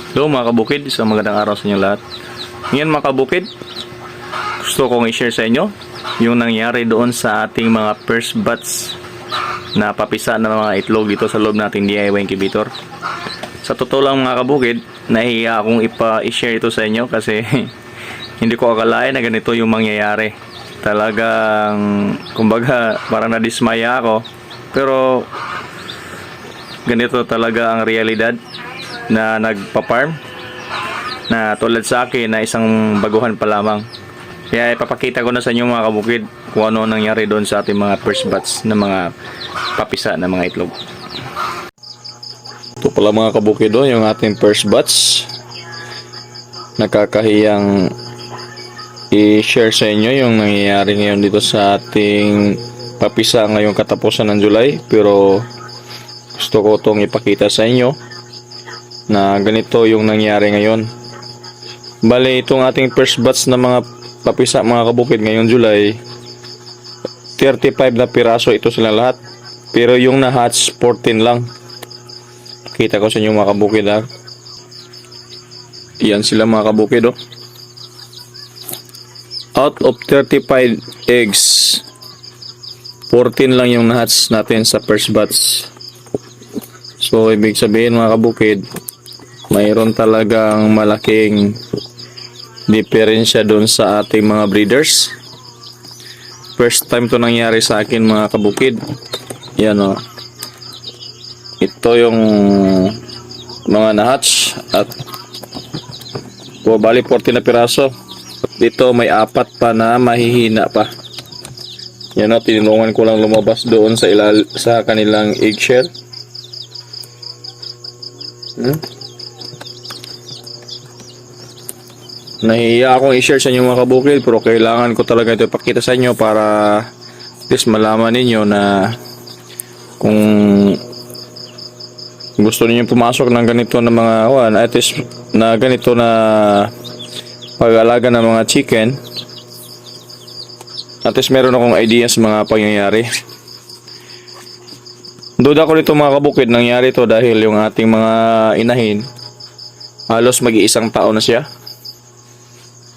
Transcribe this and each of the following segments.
Hello mga kabukid, isang magandang araw sa inyo lahat. Ngayon mga kabukid, gusto kong i-share sa inyo yung nangyari doon sa ating mga first batch na papisa ng mga itlog dito sa loob nating DIY incubator. Sa totoo lang mga kabukid, nahihiya akong ipa-share ito sa inyo kasi hindi ko akalain na ganito yung mangyayari. Talagang, kumbaga, parang nadismaya ako. Pero, ganito talaga ang realidad na nagpa-farm na tulad sa akin na isang baguhan pa lamang. Kaya ipapakita ko na sa inyo mga kabukid kung ano nangyari doon sa ating mga first batch na mga papisa na mga itlog. Ito pala mga kabukid oh, yung ating first batch. Nakakahiyang i-share sa inyo yung nangyayari ngayon dito sa ating papisa ngayong katapusan ng July pero gusto ko itong ipakita sa inyo na ganito yung nangyari ngayon. Bale, itong ating first batch na mga papisa mga kabukid ngayong July, 35 na piraso ito sila lahat. Pero yung na-hatch, 14 lang. Kita ko sa inyo mga kabukid ha. Yan sila mga kabukid oh. Out of 35 eggs, 14 lang yung na-hatch natin sa first batch. So, ibig sabihin mga kabukid, mayroon talagang malaking diferensya doon sa ating mga breeders. First time to nangyari sa akin mga kabukid. Yan o. Ito yung mga nahatch at po bali 40 na piraso. Dito may apat pa na mahihina pa. Yan o, tinulungan ko lang lumabas doon sa ilal sa kanilang eggshell. Hmm? Nahiya akong i-share sa inyo mga kabukid pero kailangan ko talaga ito ipakita sa inyo para at least malaman ninyo na kung gusto niyo pumasok ng ganito na mga one, at least na ganito na pag-alaga ng mga chicken at least meron akong idea sa mga pangyayari. Duda ko nito mga kabukid, nangyari to dahil yung ating mga inahin halos mag-iisang taon na siya.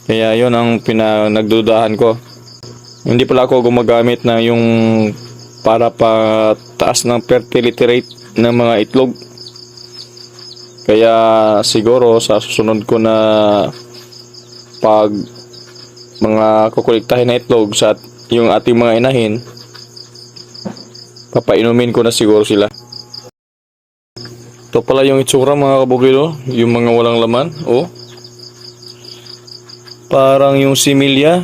Kaya yun ang pinagdudahan ko. Hindi pala ako gumagamit na yung para pa taas ng fertility rate ng mga itlog. Kaya siguro sa susunod ko na pag mga kukuliktahin na itlog sa yung ating mga inahin, papainumin ko na siguro sila. Ito pala yung itsura mga kabukilo, yung mga walang laman. Oh, Parang yung similya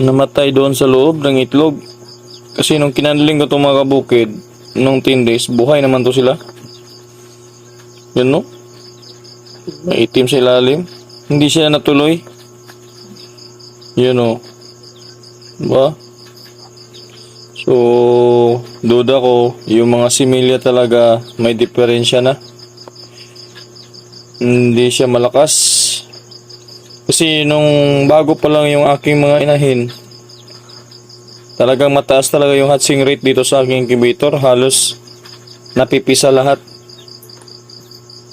namatay doon sa loob ng itlog. Kasi nung kinanling ko itong mga kabukid, nung 10 days, buhay naman to sila. Yan no? May itim sa ilalim. Hindi sila natuloy. Yan o. Ba? So, duda ko, yung mga similya talaga may diferensya na. Hindi siya malakas. Kasi nung bago pa lang yung aking mga inahin, talagang mataas talaga yung hatching rate dito sa aking incubator. Halos napipisa lahat.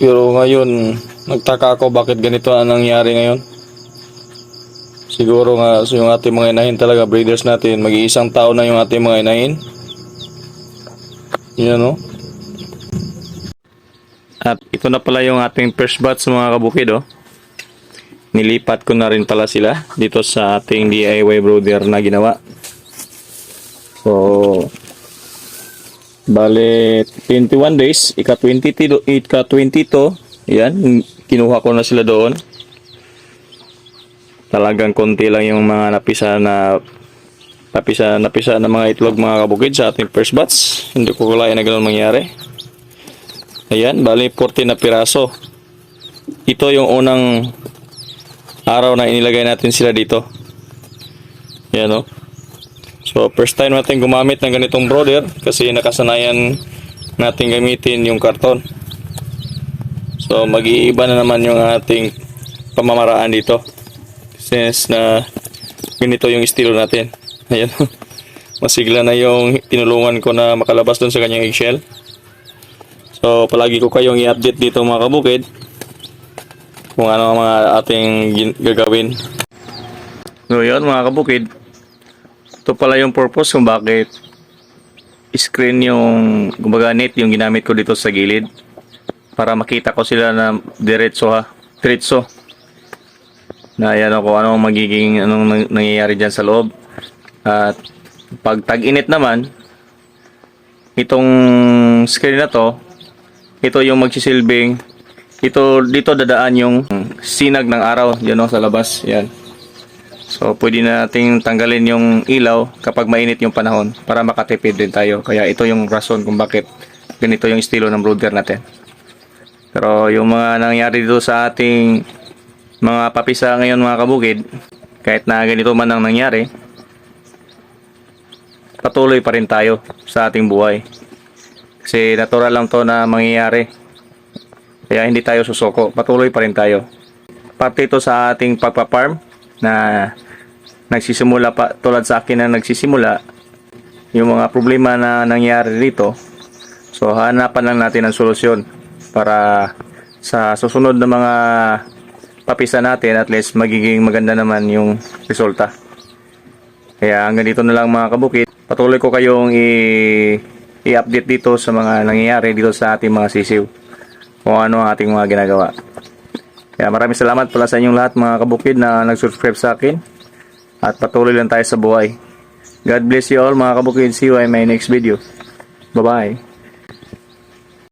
Pero ngayon, nagtaka ako bakit ganito ang nangyari ngayon. Siguro nga so yung ating mga inahin talaga, breeders natin, mag-iisang taon na yung ating mga inahin. Yan o. At ito na pala yung ating first batch mga kabukid oh nilipat ko na rin pala sila dito sa ating DIY brooder na ginawa. So, bale 21 days, ika-22, ika-22, yan, kinuha ko na sila doon. Talagang konti lang yung mga napisa na napisa, napisa na mga itlog mga kabukid sa ating first batch. Hindi ko kulayan na ganun mangyari. Ayan, bali 40 na piraso. Ito yung unang araw na inilagay natin sila dito. Yan o. So, first time natin gumamit ng ganitong brother kasi nakasanayan natin gamitin yung karton. So, mag-iiba na naman yung ating pamamaraan dito. Since na ganito yung estilo natin. Ayan. Masigla na yung tinulungan ko na makalabas dun sa kanyang eggshell. So, palagi ko kayong i-update dito mga kabukid kung ano ang mga ating gagawin. Yun mga kabukid. Ito pala yung purpose kung bakit screen yung kumbaga net yung ginamit ko dito sa gilid para makita ko sila na diretso ha diretso na yan ako ano magiging anong nang- nangyayari dyan sa loob at pag tag-init naman itong screen na to ito yung magsisilbing ito dito dadaan yung sinag ng araw yan o sa labas yan So, pwede nating tanggalin yung ilaw kapag mainit yung panahon para makatipid din tayo. Kaya ito yung rason kung bakit ganito yung estilo ng brooder natin. Pero yung mga nangyari dito sa ating mga papisa ngayon mga kabukid, kahit na ganito man ang nangyari, patuloy pa rin tayo sa ating buhay. Kasi natural lang to na mangyayari. Kaya hindi tayo susuko. Patuloy pa rin tayo. Parte ito sa ating pagpaparm na nagsisimula pa tulad sa akin na nagsisimula yung mga problema na nangyari dito so hanapan lang natin ng solusyon para sa susunod na mga papisa natin at least magiging maganda naman yung resulta kaya hanggang dito na lang mga kabukit patuloy ko kayong i- i-update dito sa mga nangyayari dito sa ating mga sisiw kung ano ang ating mga ginagawa kaya maraming salamat pala sa inyong lahat mga kabukid na nag-subscribe sa akin. At patuloy lang tayo sa buhay. God bless you all mga kabukid. See you in my next video. Bye-bye.